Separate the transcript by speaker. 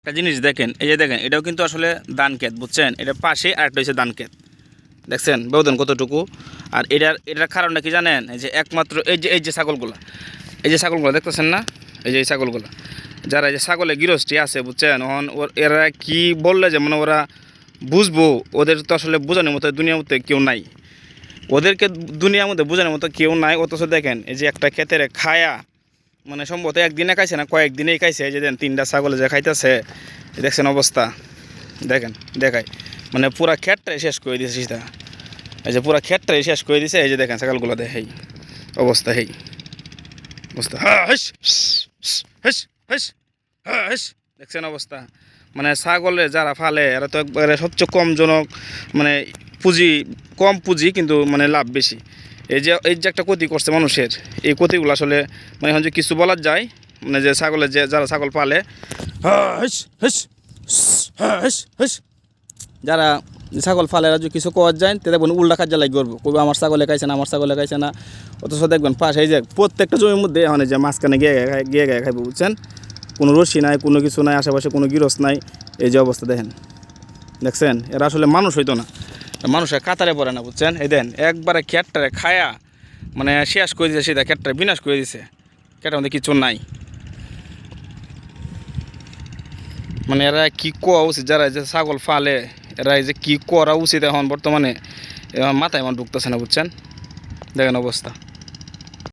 Speaker 1: একটা জিনিস দেখেন, এই যে দেখেন, এটাও কিন্তু আসলে ধান ক্ষেত, বুঝছেন? এটা পাশে আরেকটা হচ্ছে ধান ক্ষেত। দেখছেন? ব্যবধান কতটুকু? আর এটার এটার কারণটা কি জানেন? এই যে একমাত্র, এই যে এই যে ছাগলগুলো, এই যে ছাগলগুলো, দেখতেছেন না? এই যে, এই ছাগলগুলো। যারা এই যে ছাগলের গৃহস্থী আছে, বুঝছেন? এখন ওর- এরা কি বললে যে মানে ওরা বুঝব? ওদের তো আসলে বোঝানোর মতো দুনিয়ার মধ্যে কেউ নাই। ওদেরকে দুনিয়ার মধ্যে বোঝানোর মতো কেউ নাই। অথচ দেখেন, এই যে একটা ক্ষেতের খায়া মানে সম্ভবত একদিনে খাইছে না, কয়েকদিনেই খাইছে। যে দেন তিনটা ছাগলে যে খাইতেছে দেখছেন অবস্থা। দেখেন, দেখাই। মানে পুরা ক্ষেতটাই শেষ করে দিয়েছে সীতা এই যে পুরা ক্ষেতটাই শেষ করে দিয়েছে এই যে দেখেন ছাগলগুলো অবস্থা, হেই। অবস্থা হেস হ্যাঁ দেখছেন অবস্থা। মানে ছাগলের যারা ফালে, এরা তো একবারে সবচেয়ে কমজনক মানে পুঁজি, কম পুঁজি, কিন্তু মানে লাভ বেশি। এই যে এই যে একটা ক্ষতি করছে মানুষের, এই ক্ষতিগুলো আসলে মানে এখন যে কিছু বলার যায় মানে যে ছাগলের যে, যারা ছাগল পালে। যারা ছাগল ফালে এরা যদি কিছু কওয়া যায়, তো দেখবেন উল্টা কাজে লাগি করব। কবে আমার ছাগলে খাইছে না, আমার ছাগলে খাইছে না। অথচ দেখবেন পাশে, এই যে প্রত্যেকটা জমির মধ্যে এখন যে মাঝখানে গিয়ে গিয়ে গিয়ে খাইবে, বুঝছেন? কোনো রশি নাই, কোনো কিছু নাই, আশেপাশে কোনো গিরস নাই। এই যে অবস্থা দেখেন। দেখছেন? এরা আসলে মানুষ হইতো না। মানুষের কাতারে পড়ে না, বুঝছেন? এই দেন, একবারে ক্যাটটারে খায়া মানে শেষ করে দিয়েছে সেটা ক্যাটটা বিনাশ করে দিছে। ক্যাটের মধ্যে কিছু নাই। মানে এরা কী কোয়া উচিত? যারা যে ছাগল ফালে, এরা যে কী করা উচিত এখন বর্তমানে? মাথায় আমার ঢুকতেছে না, বুঝছেন? দেখেন অবস্থা।